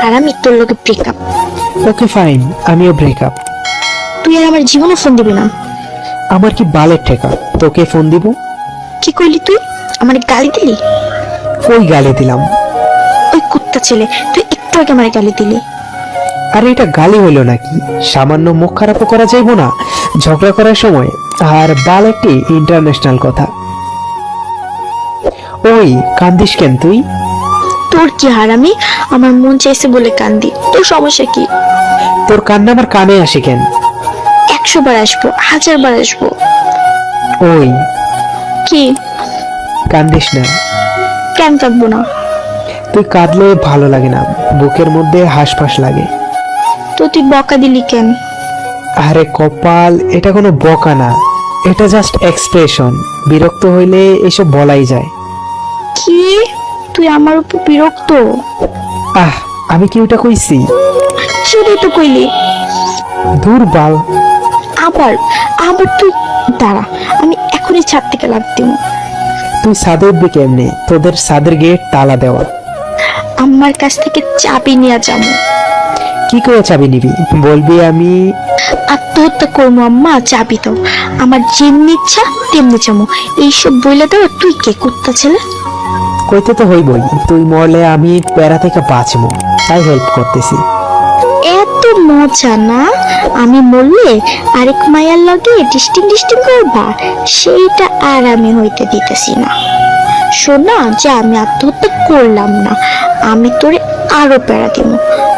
আর আমি তোর লোকে ব্রেকআপ ওকে ফাইন আমিও ব্রেকআপ তুই আর আমার জীবনে ফোন দিবি না। আমার কি বালের ঠেকা? তোকে ফোন দিব? কি কইলি তুই? আমার গালি দিলি? ওই গালে দিলাম। ওই কুত্তা ছেলে তুই একটু আগে আমার গালি দিলি। আরে এটা গালি হইল নাকি? সামান্য মুখ খারাপও করা যাইব না। ঝগড়া করার সময় আর বাল একটি ইন্টারন্যাশনাল কথা। ওই কান্দিস কেন তুই? তোর কি হারামি আমার মন চাইছে বলে কান্দি। তোর সমস্যা কি? তোর কান্না আমার কানে আসে কেন? একশো বার আসব হাজার বার আসব। ওই। কি? কান্দিস না। কেন কাঁদবো না? তুই কাঁদলে ভালো লাগে না বুকের মধ্যে হাঁসফাঁস লাগে। তো তুই বকা দিলি কেন? আরে কপাল এটা কোনো বকা না এটা জাস্ট এক্সপ্রেশন বিরক্ত হইলে এসব বলাই যায়। কি? তুই আমার উপর বিরক্ত? আহ আমি কি ওটা কইছি? সেটাই তো কইলি। দূর বাল আবার আবার তুই দাঁড়া আমি এখনই ছাদ থেকে লাভ দিব। তুই সাদে উঠবি কেমনে? তোদের সাদের গেট তালা দেওয়া। আমার কাছ থেকে চাবি নিয়ে যাব। কি করে চাবি নিবি? বলবি আমি আত্মহত্যা করব আম্মা চাবি দাও আমার যেমনি ইচ্ছা তেমনি চামো এইসব বইলে দাও তুই কে করতে ছেলে? কইতে তো হইবই, তুই মরলে আমি প্যারা থেকে বাঁচবো, তাই হেল্প করতেছি। এত মজা না? আমি মরলে আরেক মায়ার লগে ডিস্টিং ডিস্টিং করবা, সেইটা আর আমি হইতে দিতেছি না। শোনা যে আমি আত্মহত্যা করলাম না, আমি তোরে আরও প্যারা দিব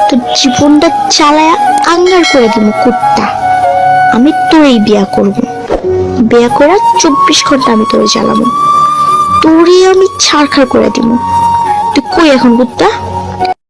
তোর জীবনটা চালায়া আঙ্গার করে দিব কুত্তা। আমি তোরেই বিয়া করব। বিয়া করার চব্বিশ ঘণ্টা আমি তোরে চালাবো তোরে আমি ছাড়খাড় করে দিব তুই কই এখন কুত্তা